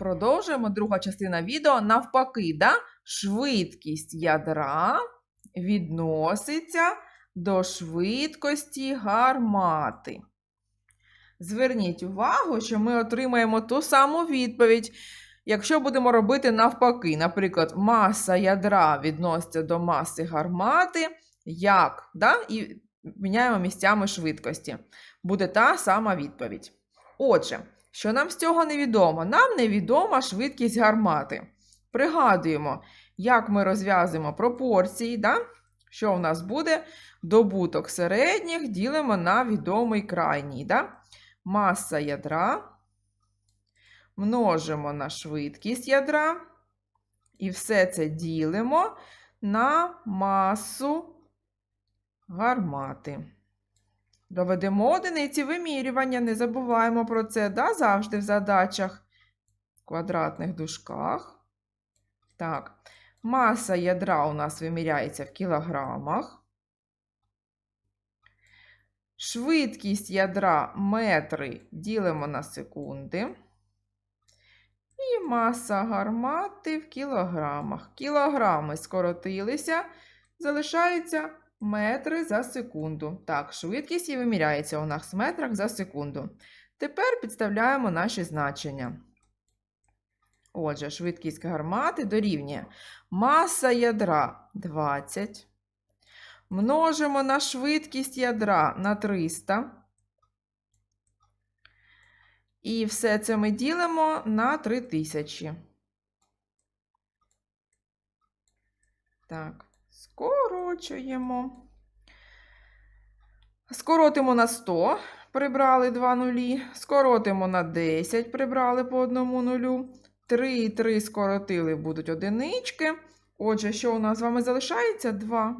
Продовжуємо друга частина відео. Навпаки, да? швидкість ядра відноситься до швидкості гармати. Зверніть увагу, що ми отримаємо ту саму відповідь, якщо будемо робити навпаки. Наприклад, маса ядра відноситься до маси гармати, як? Да? І міняємо місцями швидкості. Буде та сама відповідь. Отже, що нам з цього невідомо? Нам невідома швидкість гармати. Пригадуємо, як ми розв'язуємо пропорції, да? що в нас буде? Добуток середніх ділимо на відомий крайній. Да? Маса ядра множимо на швидкість ядра. І все це ділимо на масу гармати. Доведемо одиниці вимірювання, не забуваємо про це, да, завжди в задачах в квадратних дужках. Так, маса ядра у нас виміряється в кілограмах. Швидкість ядра метри ділимо на секунди. І маса гармати в кілограмах. Кілограми скоротилися, залишаються метри за секунду. Так, швидкість і виміряється у нас в метрах за секунду. Тепер підставляємо наші значення. Отже, швидкість гармати дорівнює маса ядра 20. Множимо на швидкість ядра на 300. І все це ми ділимо на 3000. Так, скорочуємо. Скоротимо на 100, прибрали 2 нулі. Скоротимо на 10, прибрали по одному нулю. 3 і 3 скоротили будуть одинички. Отже, що у нас з вами залишається? 2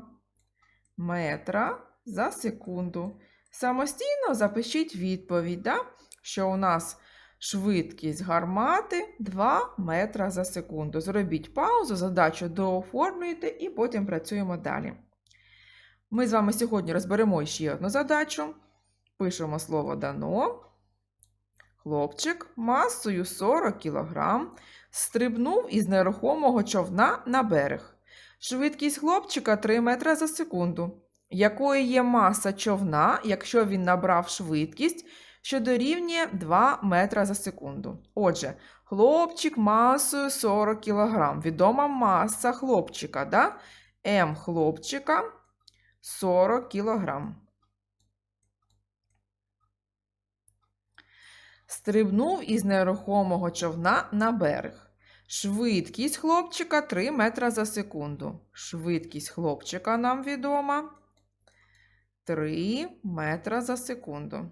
метра за секунду. Самостійно запишіть відповідь, да? що у нас швидкість гармати 2 метра за секунду. Зробіть паузу, задачу дооформлюйте і потім працюємо далі. Ми з вами сьогодні розберемо ще одну задачу. Пишемо слово дано. Хлопчик масою 40 кг стрибнув із нерухомого човна на берег. Швидкість хлопчика 3 метри за секунду. Якою є маса човна, якщо він набрав швидкість, що дорівнює 2 метра за секунду. Отже, хлопчик масою 40 кг. Відома маса хлопчика. Да? М хлопчика 40 кг. Стрибнув із нерухомого човна на берег. Швидкість хлопчика 3 метра за секунду. Швидкість хлопчика нам відома 3 метра за секунду.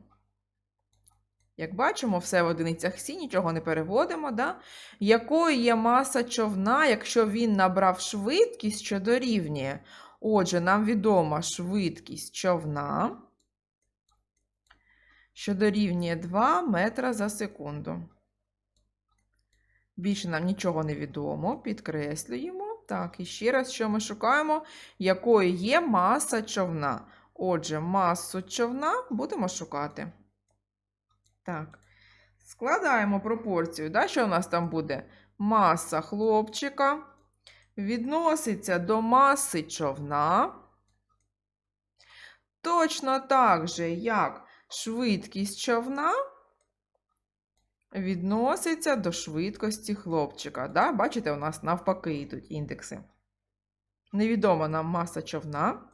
Як бачимо, все в одиницях всі, нічого не переводимо. Да? Якою є маса човна, якщо він набрав швидкість, що дорівнює? Отже, нам відома швидкість човна, що дорівнює 2 метра за секунду. Більше нам нічого не відомо, підкреслюємо. Так, і ще раз, що ми шукаємо, якою є маса човна. Отже, масу човна будемо шукати. Так, складаємо пропорцію. Да? Що у нас там буде? Маса хлопчика відноситься до маси човна. Точно так же, як швидкість човна відноситься до швидкості хлопчика. Да? Бачите, у нас навпаки йдуть індекси. Невідома нам маса човна.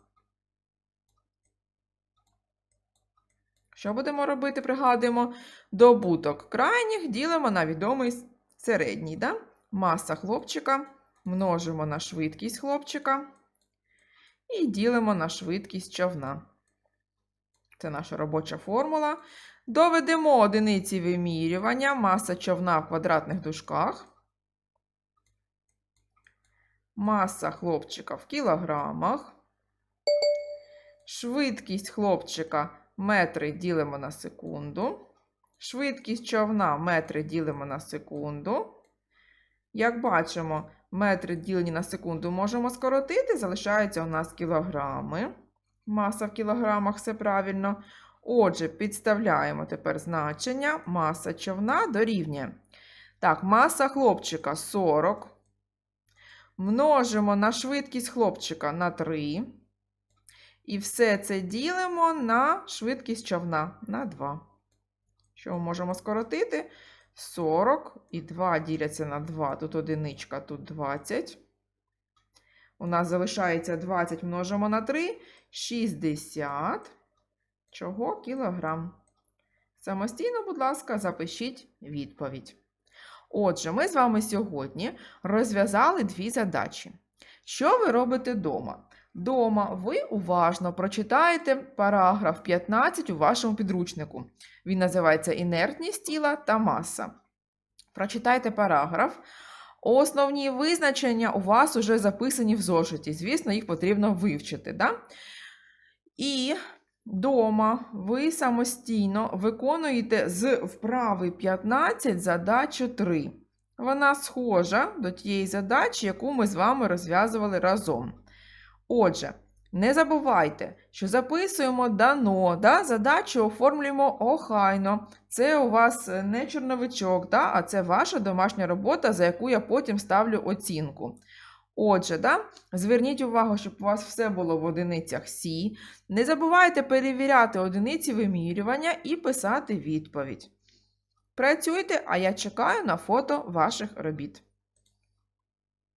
Що будемо робити? Пригадуємо, добуток крайніх ділимо на відомий середній. Да? Маса хлопчика множимо на швидкість хлопчика і ділимо на швидкість човна. Це наша робоча формула. Доведемо одиниці вимірювання, маса човна в квадратних дужках. Маса хлопчика в кілограмах. Швидкість хлопчика метри ділимо на секунду. Швидкість човна метри ділимо на секунду. Як бачимо, метри ділені на секунду можемо скоротити, залишаються у нас кілограми. Маса в кілограмах, все правильно. Отже, підставляємо тепер значення. Маса човна дорівнює Так, маса хлопчика 40. Множимо на швидкість хлопчика на 3. І все це ділимо на швидкість човна на 2. Що ми можемо скоротити? 40 і 2 діляться на 2. Тут одиничка, тут 20. У нас залишається 20 множимо на 3. 60. Чого кілограм? Самостійно, будь ласка, запишіть відповідь. Отже, ми з вами сьогодні розв'язали дві задачі. Що ви робите вдома? Дома ви уважно прочитаєте параграф 15 у вашому підручнику. Він називається Інертність тіла та маса. Прочитайте параграф. Основні визначення у вас вже записані в зошиті. Звісно, їх потрібно вивчити. Да? І Дома ви самостійно виконуєте з вправи 15 задачу 3. Вона схожа до тієї задачі, яку ми з вами розв'язували разом. Отже, не забувайте, що записуємо дано, да? задачу оформлюємо охайно. Це у вас не чорновичок, да? а це ваша домашня робота, за яку я потім ставлю оцінку. Отже, да? зверніть увагу, щоб у вас все було в одиницях Сі. Не забувайте перевіряти одиниці вимірювання і писати відповідь. Працюйте, а я чекаю на фото ваших робіт.